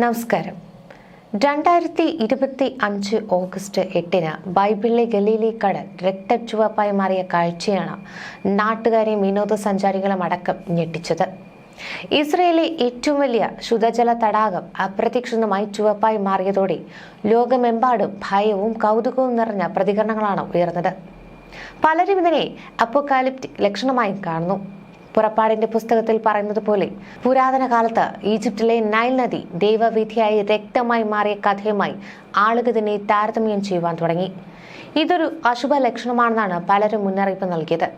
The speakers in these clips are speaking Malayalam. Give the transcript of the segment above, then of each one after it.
നമസ്കാരം. രണ്ടായിരത്തി ഇരുപത്തി അഞ്ച് ഓഗസ്റ്റ് എട്ടിന് ബൈബിളിലെ ഗലീലി കടൽ രക്തച്ചുവപ്പായി മാറിയ കാഴ്ചയാണ് നാട്ടുകാരെയും വിനോദസഞ്ചാരികളും അടക്കം ഞെട്ടിച്ചത്. ഇസ്രയേലിലെ ഏറ്റവും വലിയ ശുദ്ധജല തടാകം അപ്രതീക്ഷിതമായി ചുവപ്പായി മാറിയതോടെ ലോകമെമ്പാടും ഭയവും കൗതുകവും നിറഞ്ഞ പ്രതികരണങ്ങളാണ് ഉയർന്നത്. പലരും ഇതിനെ അപ്പോകാലിപ്റ്റിക് ലക്ഷണമായും കാണുന്നു. പുറപ്പാടിന്റെ പുസ്തകത്തിൽ പറയുന്നത് പോലെ പുരാതന കാലത്ത് ഈജിപ്തിലെ നൈൽ നദി ദൈവവിധിയായി രക്തമായി മാറിയ കഥയുമായി ആളുകൾ ഇതിനെ താരതമ്യം ചെയ്യുവാൻ തുടങ്ങി. ഇതൊരു അശുഭ ലക്ഷണമാണെന്നാണ് പലരും മുന്നറിയിപ്പ് നൽകിയത്.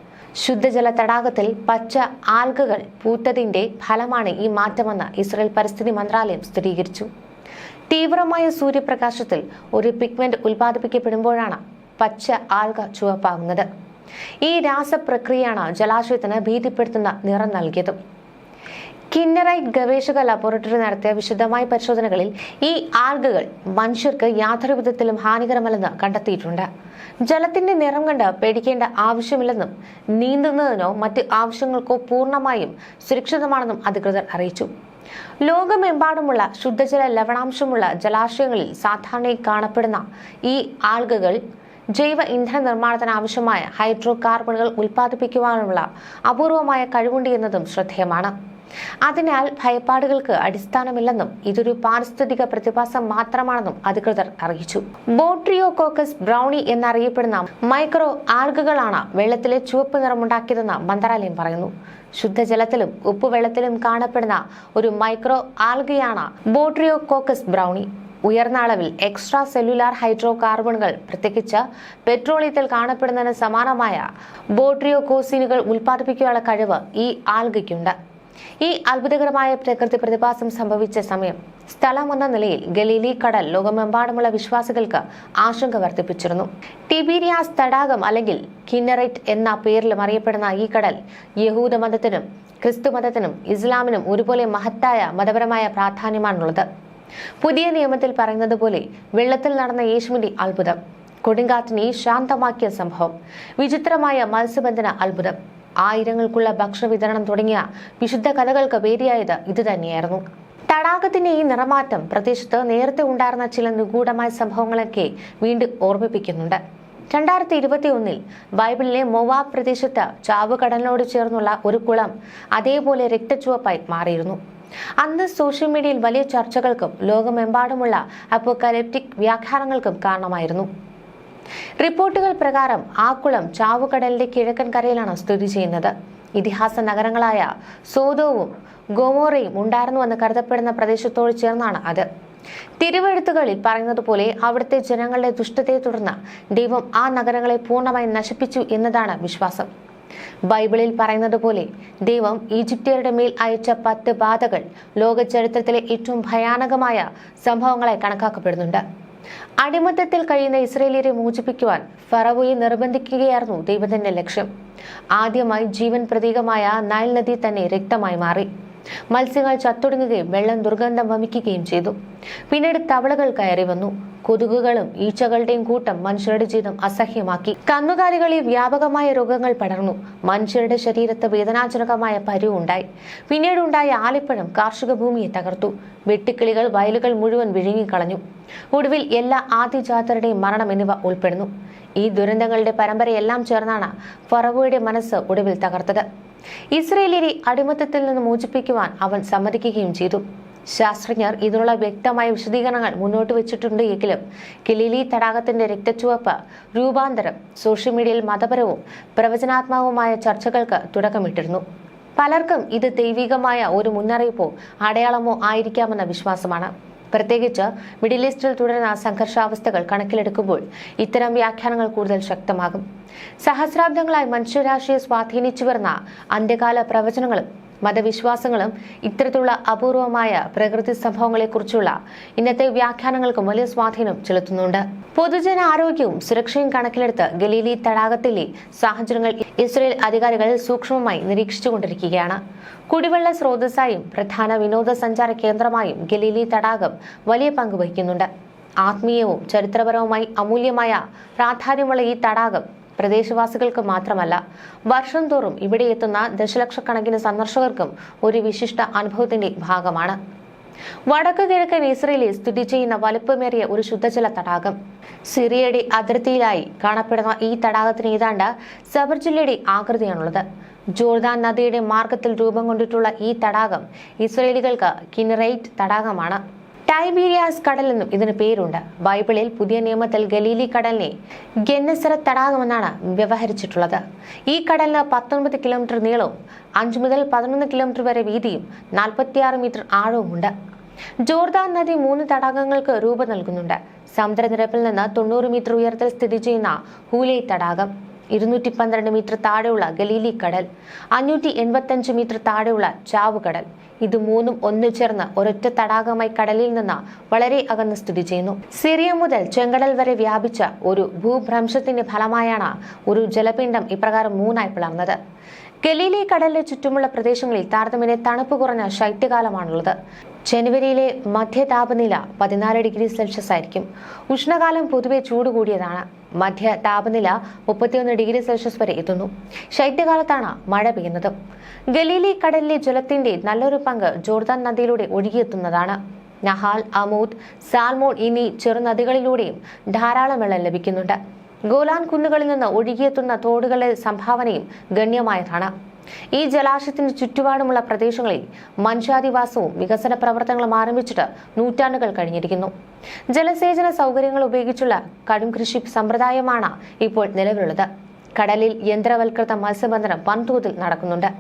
ശുദ്ധജല തടാകത്തിൽ പച്ച ആൽഗകൾ പൂത്തതിന്റെ ഫലമാണ് ഈ മാറ്റമെന്ന് ഇസ്രയേൽ പരിസ്ഥിതി മന്ത്രാലയം സ്ഥിരീകരിച്ചു. തീവ്രമായ സൂര്യപ്രകാശത്തിൽ ഒരു പിഗ്മെന്റ് ഉൽപ്പാദിപ്പിക്കപ്പെടുമ്പോഴാണ് പച്ച ആൽഗ ചുവപ്പാകുന്നത്. ഈ രാസപ്രക്രിയയാണ് ജലാശയത്തിന് ഭീതിപ്പെടുത്തുന്ന നിറം നൽകിയതും. കിന്നറൈറ്റ് ഗവേഷക ലബോറട്ടറി നടത്തിയ വിശദമായ പരിശോധനകളിൽ ഈ ആൽഗകൾ മനുഷ്യർക്ക് യാതൊരു വിധത്തിലും ഹാനികരമല്ലെന്ന് കണ്ടെത്തിയിട്ടുണ്ട്. ജലത്തിന്റെ നിറം കണ്ട് പേടിക്കേണ്ട ആവശ്യമില്ലെന്നും നീന്തുന്നതിനോ മറ്റ് ആവശ്യങ്ങൾക്കോ പൂർണമായും സുരക്ഷിതമാണെന്നും അധികൃതർ അറിയിച്ചു. ലോകമെമ്പാടുമുള്ള ശുദ്ധജല ലവണാംശമുള്ള ജലാശയങ്ങളിൽ സാധാരണയായി കാണപ്പെടുന്ന ഈ ആൽഗകൾ ജൈവ ഇന്ധന നിർമ്മാണത്തിന് ആവശ്യമായ ഹൈഡ്രോ കാർബണുകൾ ഉൽപ്പാദിപ്പിക്കുവാനുള്ള അപൂർവമായ കഴിവുണ്ട് എന്നതും ശ്രദ്ധേയമാണ്. അതിനാൽ ഭയപ്പാടുകൾക്ക് അടിസ്ഥാനമില്ലെന്നും ഇതൊരു പാരിസ്ഥിതിക പ്രതിഭാസം മാത്രമാണെന്നും അധികൃതർ അറിയിച്ചു. ബോട്രിയോകോക്കസ് ബ്രൗണി എന്നറിയപ്പെടുന്ന മൈക്രോ ആർഗുകളാണ് വെള്ളത്തിലെ ചുവപ്പ് നിറമുണ്ടാക്കിയതെന്ന് മന്ത്രാലയം പറയുന്നു. ശുദ്ധജലത്തിലും ഉപ്പുവെള്ളത്തിലും കാണപ്പെടുന്ന ഒരു മൈക്രോ ആൽഗയാണ് ബോട്രിയോകോക്കസ് ബ്രൗണി. ഉയർന്ന അളവിൽ എക്സ്ട്രാ സെല്ലുലാർ ഹൈഡ്രോ കാർബണുകൾ പ്രത്യേകിച്ച് പെട്രോളിയത്തിൽ കാണപ്പെടുന്നതിന് സമാനമായ ബോട്രിയോകോസിനുകൾ ഉൽപ്പാദിപ്പിക്കാനുള്ള കഴിവ് ഈ ആൽഗയ്ക്കുണ്ട്. ഈ അത്ഭുതകരമായ പ്രകൃതി പ്രതിഭാസം സംഭവിച്ച സമയം സ്ഥലം എന്ന നിലയിൽ ഗലീലി കടൽ ലോകമെമ്പാടുമുള്ള വിശ്വാസികൾക്ക് ആശങ്ക വർദ്ധിപ്പിച്ചിരുന്നു. ടിബീരിയാസ് തടാകം അല്ലെങ്കിൽ കിന്നറൈറ്റ് എന്ന പേരിലും അറിയപ്പെടുന്ന ഈ കടൽ യഹൂദ മതത്തിനും ക്രിസ്തു മതത്തിനും ഇസ്ലാമിനും ഒരുപോലെ മഹത്തായ മതപരമായ പ്രാധാന്യമാണുള്ളത്. പുതിയ നിയമത്തിൽ പറയുന്നത് പോലെ വെള്ളത്തിൽ നടന്ന യേശുവിന്റെ അത്ഭുതം കൊടുങ്കാറ്റിനെ ശാന്തമാക്കിയ സംഭവം വിചിത്രമായ മത്സ്യബന്ധന അത്ഭുതം ആയിരങ്ങൾക്കുള്ള ഭക്ഷണ വിതരണം തുടങ്ങിയ വിശുദ്ധ കഥകൾക്ക് വേദിയായത് ഇത് തന്നെയായിരുന്നു. തടാകത്തിന്റെ ഈ നിറമാറ്റം പ്രദേശത്ത് നേരത്തെ ഉണ്ടായിരുന്ന ചില നിഗൂഢമായ സംഭവങ്ങളൊക്കെ വീണ്ടും ഓർമ്മിപ്പിക്കുന്നുണ്ട്. രണ്ടായിരത്തി ഇരുപത്തി ഒന്നിൽ ബൈബിളിലെ മൊവാബ് പ്രദേശത്ത് ചാവുകടലിനോട് ചേർന്നുള്ള ഒരു കുളം അതേപോലെ രക്തച്ചുവപ്പായി മാറിയിരുന്നു. അന്ന് സോഷ്യൽ മീഡിയയിൽ വലിയ ചർച്ചകൾക്കും ലോകമെമ്പാടുമുള്ള അപ്പോക്കാലിപ്റ്റിക് വ്യാഖ്യാനങ്ങൾക്കും കാരണമായിരുന്നു. റിപ്പോർട്ടുകൾ പ്രകാരം ആക്കുളം ചാവുകടലിന്റെ കിഴക്കൻ കരയിലാണ് സ്ഥിതി ചെയ്യുന്നത്. ഇതിഹാസ നഗരങ്ങളായ സോദോവും ഗോമോറയും ഉണ്ടായിരുന്നുവെന്ന് കരുതപ്പെടുന്ന പ്രദേശത്തോട് ചേർന്നാണ് അത്. തിരുവെഴുത്തുകളിൽ പറയുന്നത് പോലെ അവിടുത്തെ ജനങ്ങളുടെ ദുഷ്ടതയെ തുടർന്ന് ദൈവം ആ നഗരങ്ങളെ പൂർണമായി നശിപ്പിച്ചു എന്നതാണ് വിശ്വാസം. ബൈബിളിൽ പറയുന്നത് പോലെ ദൈവം ഈജിപ്തിയരുടെ മേൽ അയച്ച പത്ത് ബാധകൾ ലോക ചരിത്രത്തിലെ ഏറ്റവും ഭയാനകമായ സംഭവങ്ങളെ കണക്കാക്കപ്പെടുന്നുണ്ട്. അടിമത്തത്തിൽ കഴിയുന്ന ഇസ്രയേലിയരെ മോചിപ്പിക്കുവാൻ ഫറവോയെ നിർബന്ധിക്കുകയായിരുന്നു ദൈവത്തിന്റെ ലക്ഷ്യം. ആദ്യമായി ജീവൻ പ്രതീകമായ നൈൽ നദി തന്നെ രക്തമായി മാറി. മത്സ്യങ്ങൾ ചത്തൊടുങ്ങുകയും വെള്ളം ദുർഗന്ധം വമിക്കുകയും ചെയ്തു. പിന്നീട് തവളകൾ കയറി വന്നു. കൊതുകുകളും ഈച്ചകളുടെയും കൂട്ടം മനുഷ്യരുടെ ജീവിതം അസഹ്യമാക്കി. കന്നുകാലികളിൽ വ്യാപകമായ രോഗങ്ങൾ പടർന്നു. മനുഷ്യരുടെ ശരീരത്ത് വേദനാജനകമായ പരുവുണ്ടായി പിന്നീടുണ്ടായ ആലിപ്പഴം കാർഷിക ഭൂമിയെ തകർത്തു. വെട്ടിക്കിളികൾ വയലുകൾ മുഴുവൻ വിഴുങ്ങിക്കളഞ്ഞു ഒടുവിൽ എല്ലാ ആദിജാതരുടെയും മരണം എന്നിവ ഉൾപ്പെടുന്നു. ഈ ദുരന്തങ്ങളുടെ പരമ്പരയെല്ലാം ചേർന്നാണ് ഫറവോയുടെ മനസ്സ് ഒടുവിൽ തകർത്തത്. ഇസ്രയേലിനെ അടിമത്തത്തിൽ നിന്ന് മോചിപ്പിക്കുവാൻ അവൻ സമ്മതിക്കുകയും ചെയ്തു. ശാസ്ത്രജ്ഞർ ഇതിനുള്ള വ്യക്തമായ വിശദീകരണങ്ങൾ മുന്നോട്ട് വെച്ചിട്ടുണ്ട് എങ്കിലും കിലിലി തടാകത്തിന്റെ രക്തച്ചുവപ്പ് രൂപാന്തരം സോഷ്യൽ മീഡിയയിൽ മതപരവും പ്രവചനാത്മകവുമായ ചർച്ചകൾക്ക് തുടക്കമിട്ടിരുന്നു. പലർക്കും ഇത് ദൈവികമായ ഒരു മുന്നറിയിപ്പോ അടയാളമോ ആയിരിക്കാമെന്ന വിശ്വാസമാണ്. പ്രത്യേകിച്ച് മിഡിൽ ഈസ്റ്റിൽ തുടരുന്ന സംഘർഷാവസ്ഥകൾ കണക്കിലെടുക്കുമ്പോൾ ഇത്തരം വ്യാഖ്യാനങ്ങൾ കൂടുതൽ ശക്തമാകും. സഹസ്രാബ്ദങ്ങളായി മനുഷ്യരാശിയെ സ്വാധീനിച്ചു വരുന്ന അന്ത്യകാല പ്രവചനങ്ങളും മതവിശ്വാസങ്ങളും ഇത്തരത്തിലുള്ള അപൂർവമായ പ്രകൃതി സംഭവങ്ങളെക്കുറിച്ചുള്ള ഇന്നത്തെ വ്യാഖ്യാനങ്ങൾക്കും വലിയ സ്വാധീനം ചെലുത്തുന്നുണ്ട്. പൊതുജന ആരോഗ്യവും സുരക്ഷയും കണക്കിലെടുത്ത് ഗലീലി തടാകത്തിലെ സാഹചര്യങ്ങൾ ഇസ്രയേൽ അധികാരികൾ സൂക്ഷ്മമായി നിരീക്ഷിച്ചുകൊണ്ടിരിക്കുകയാണ്. കുടിവെള്ള സ്രോതസ്സായും പ്രധാന വിനോദസഞ്ചാര കേന്ദ്രമായും ഗലീലി തടാകം വലിയ പങ്ക് വഹിക്കുന്നുണ്ട്. ആത്മീയവും ചരിത്രപരവുമായി അമൂല്യമായ പ്രാധാന്യമുള്ള ഈ തടാകം പ്രദേശവാസികൾക്ക് മാത്രമല്ല വർഷം തോറും ഇവിടെ എത്തുന്ന ദശലക്ഷക്കണക്കിന് സന്ദർശകർക്കും ഒരു വിശിഷ്ട അനുഭവത്തിന്റെ ഭാഗമാണ്. വടക്കു കിഴക്കൻ ഇസ്രയേലിൽ സ്ഥിതി ചെയ്യുന്ന വലുപ്പമേറിയ ഒരു ശുദ്ധജല തടാകം. സിറിയയുടെ അതിർത്തിയിലായി കാണപ്പെടുന്ന ഈ തടാകത്തിന് ഏതാണ്ട് സബർ ജില്ലയുടെ ആകൃതിയാണുള്ളത്. ജോർദാൻ നദിയുടെ മാർഗത്തിൽ രൂപം കൊണ്ടിട്ടുള്ള ഈ തടാകം ഇസ്രയേലികൾക്ക് കിനറൈറ്റ് തടാകമാണ്. ടൈബീരിയാസ് കടൽ എന്നും ഇതിന് പേരുണ്ട്. ബൈബിളിൽ പുതിയ നിയമത്തിൽ ഗലീലി കടലിനെ ഗെന്നസറ തടാകമെന്നാണ് വ്യവഹരിച്ചിട്ടുള്ളത്. ഈ കടലിന് പത്തൊൻപത് കിലോമീറ്റർ നീളവും അഞ്ച് മുതൽ പതിനൊന്ന് കിലോമീറ്റർ വരെ വീതിയും നാൽപ്പത്തിയാറ് മീറ്റർ ആഴവുമുണ്ട്. ജോർദാൻ നദി മൂന്ന് തടാകങ്ങൾക്ക് രൂപം നൽകുന്നുണ്ട്. സമുദ്രനിരപ്പിൽ നിന്ന് തൊണ്ണൂറ് മീറ്റർ ഉയരത്തിൽ സ്ഥിതി ചെയ്യുന്ന ഹൂലൈ തടാകം. ഇരുന്നൂറ്റി പന്ത്രണ്ട് മീറ്റർ താഴെയുള്ള ഗലീലി കടൽ അഞ്ഞൂറ്റി എൺപത്തഞ്ച് മീറ്റർ താഴെയുള്ള ചാവുകടൽ ഇത് മൂന്നും ഒന്നു ചേർന്ന് ഒരൊറ്റ തടാകമായി കടലിൽ നിന്ന് വളരെ അകന്ന് സ്ഥിതി ചെയ്യുന്നു. സിറിയ മുതൽ ചെങ്കടൽ വരെ വ്യാപിച്ച ഒരു ഭൂഭ്രംശത്തിന്റെ ഫലമായാണ് ഒരു ജലപിണ്ഡം ഇപ്രകാരം മൂന്നായി പിളർന്നത്. ഗലീലി കടലിന് ചുറ്റുമുള്ള പ്രദേശങ്ങളിൽ താരതമ്യേന തണുപ്പ് കുറഞ്ഞ ശൈത്യകാലമാണുള്ളത്. ജനുവരിയിലെ മധ്യ താപനില പതിനാല് ഡിഗ്രി സെൽഷ്യസ് ആയിരിക്കും. ഉഷ്ണകാലം പൊതുവെ ചൂട് കൂടിയതാണ്. മധ്യ താപനില മുപ്പത്തിയൊന്ന് ഡിഗ്രി സെൽഷ്യസ് വരെ എത്തുന്നു. ശൈത്യകാലത്താണ് മഴ പെയ്യുന്നത്. ഗലീലി കടലിലെ ജലത്തിന്റെ നല്ലൊരു പങ്ക് ജോർദാൻ നദിയിലൂടെ ഒഴുകിയെത്തുന്നതാണ്. നഹാൽ അമൂദ് സാൽമോൺ എന്നീ ചെറുനദികളിലൂടെയും ധാരാളം വെള്ളം ലഭിക്കുന്നുണ്ട്. ഗോലാൻ കുന്നുകളിൽ നിന്ന് ഒഴുകിയെത്തുന്ന തോടുകളുടെ സംഭാവനയും ഗണ്യമായതാണ്. ഈ ജലാശയത്തിന് ചുറ്റുപാടുമുള്ള പ്രദേശങ്ങളിൽ മനുഷ്യാധിവാസവും വികസന പ്രവർത്തനങ്ങളും ആരംഭിച്ചിട്ട് നൂറ്റാണ്ടുകൾ കഴിഞ്ഞിരിക്കുന്നു. ജലസേചന സൗകര്യങ്ങൾ ഉപയോഗിച്ചുള്ള കടും കൃഷി സമ്പ്രദായമാണ് ഇപ്പോൾ നിലവിലുള്ളത്. കടലിൽ യന്ത്രവൽകൃത മത്സ്യബന്ധനം വൻതോതിൽ നടക്കുന്നുണ്ട്.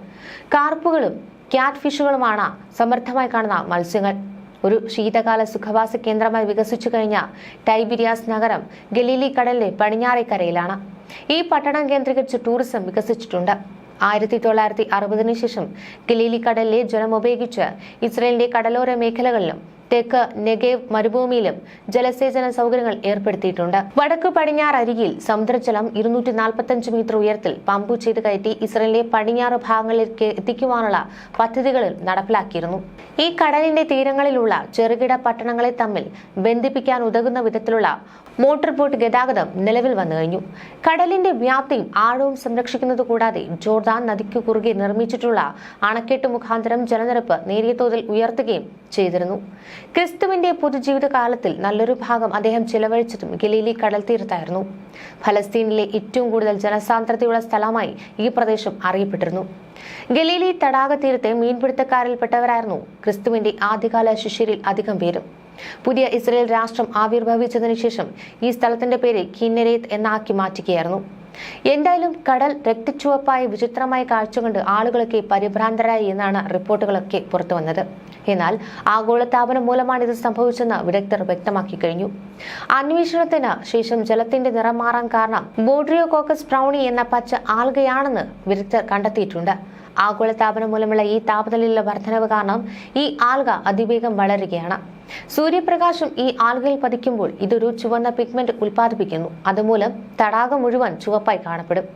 കാർപ്പുകളും ക്യാറ്റ് ഫിഷുകളുമാണ് സമൃദ്ധമായി കാണുന്ന മത്സ്യങ്ങൾ. ഒരു ശീതകാല സുഖവാസ കേന്ദ്രമായി വികസിച്ചു കഴിഞ്ഞ ടൈബിരിയാസ് നഗരം ഗലീലി കടലിലെ പടിഞ്ഞാറേക്കരയിലാണ് ഈ പട്ടണം കേന്ദ്രീകരിച്ച് ടൂറിസം വികസിച്ചിട്ടുണ്ട്. ആയിരത്തി തൊള്ളായിരത്തി അറുപതിനു ശേഷം ഗലീലി കടലിലെ ജലം ഉപയോഗിച്ച് ഇസ്രയേലിന്റെ കടലോര മേഖലകളിലും തെക്ക് നെഗേവ് മരുഭൂമിയിലും ജലസേചന സൗകര്യങ്ങൾ ഏർപ്പെടുത്തിയിട്ടുണ്ട്. വടക്ക് പടിഞ്ഞാറ് അരികിൽ സമുദ്രജലം ഇരുന്നൂറ്റി നാൽപ്പത്തഞ്ച് മീറ്റർ ഉയരത്തിൽ പമ്പു ചെയ്ത് കയറ്റി ഇസ്രയേലിലെ പടിഞ്ഞാറ് ഭാഗങ്ങളിലേക്ക് എത്തിക്കുവാനുള്ള പദ്ധതികളിൽ നടപ്പിലാക്കിയിരുന്നു. ഈ കടലിന്റെ തീരങ്ങളിലുള്ള ചെറുകിട പട്ടണങ്ങളെ തമ്മിൽ ബന്ധിപ്പിക്കാൻ ഉതകുന്ന വിധത്തിലുള്ള മോട്ടോർ ബോട്ട് ഗതാഗതം നിലവിൽ വന്നു കഴിഞ്ഞു. കടലിന്റെ വ്യാപ്തിയും ആഴവും സംരക്ഷിക്കുന്നത് കൂടാതെ ജോർദാൻ നദിക്കു കുറുകെ നിർമ്മിച്ചിട്ടുള്ള അണക്കെട്ട് മുഖാന്തരം ജലനിരപ്പ് നേരിയ തോതിൽ ഉയർത്തുകയും ചെയ്തിരുന്നു. ക്രിസ്തുവിന്റെ പൊതുജീവിത കാലത്തിൽ നല്ലൊരു ഭാഗം അദ്ദേഹം ചിലവഴിച്ചതും ഗലീലി കടൽ തീരത്തായിരുന്നു. ഫലസ്തീനിലെ ഏറ്റവും കൂടുതൽ ജനസാന്ദ്രതയുള്ള സ്ഥലമായി ഈ പ്രദേശം അറിയപ്പെട്ടിരുന്നു. ഗലീലി തടാക തീരത്തെ മീൻപിടുത്തക്കാരിൽപ്പെട്ടവരായിരുന്നു ക്രിസ്തുവിന്റെ ആദ്യകാല ശിഷ്യരിൽ അധികം പേരും. പുതിയ ഇസ്രയേൽ രാഷ്ട്രം ആവിർഭവിച്ചതിനു ശേഷം ഈ സ്ഥലത്തിന്റെ പേര് കിന്നരേത്ത് എന്നാക്കി മാറ്റുകയായിരുന്നു. എന്തായാലും കടൽ രക്തച്ചുവപ്പായി വിചിത്രമായ കാഴ്ച കണ്ട് ആളുകളൊക്കെ പരിഭ്രാന്തരായി എന്നാണ് റിപ്പോർട്ടുകളൊക്കെ പുറത്തു വന്നത് എന്നാൽ ആഗോളതാപനം മൂലമാണ് ഇത് സംഭവിച്ചെന്ന് വിദഗ്ധർ വ്യക്തമാക്കി കഴിഞ്ഞു. അന്വേഷണത്തിന് ശേഷം ജലത്തിന്റെ നിറം മാറാൻ കാരണം ബോഡ്രിയോ കോക്കസ് ബ്രൗണി എന്ന പച്ച ആൽഗയാണെന്ന് വിദഗ്ധർ കണ്ടെത്തിയിട്ടുണ്ട്. ആഗോളതാപനം മൂലമുള്ള ഈ താപനിലയിലെ വർധനവ് കാരണം ഈ ആൽഗ അതിവേഗം വളരുകയാണ്. സൂര്യപ്രകാശം ഈ ആൽഗയിൽ പതിക്കുമ്പോൾ ഇതൊരു ചുവന്ന പിഗ്മെന്റ് ഉൽപ്പാദിപ്പിക്കുന്നു. അതുമൂലം തടാകം മുഴുവൻ ചുവപ്പായി കാണപ്പെടും.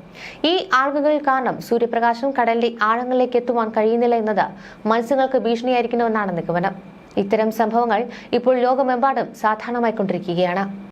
ഈ ആൽഗകൾ കാരണം സൂര്യപ്രകാശം കടലിന്റെ ആഴങ്ങളിലേക്ക് എത്തുവാൻ കഴിയുന്നില്ല എന്നത് മത്സ്യങ്ങൾക്ക് ഭീഷണിയായിരിക്കണമെന്നാണ് നിഗമനം ഇത്തരം സംഭവങ്ങൾ ഇപ്പോൾ ലോകമെമ്പാടും സാധാരണമായിക്കൊണ്ടിരിക്കുകയാണ്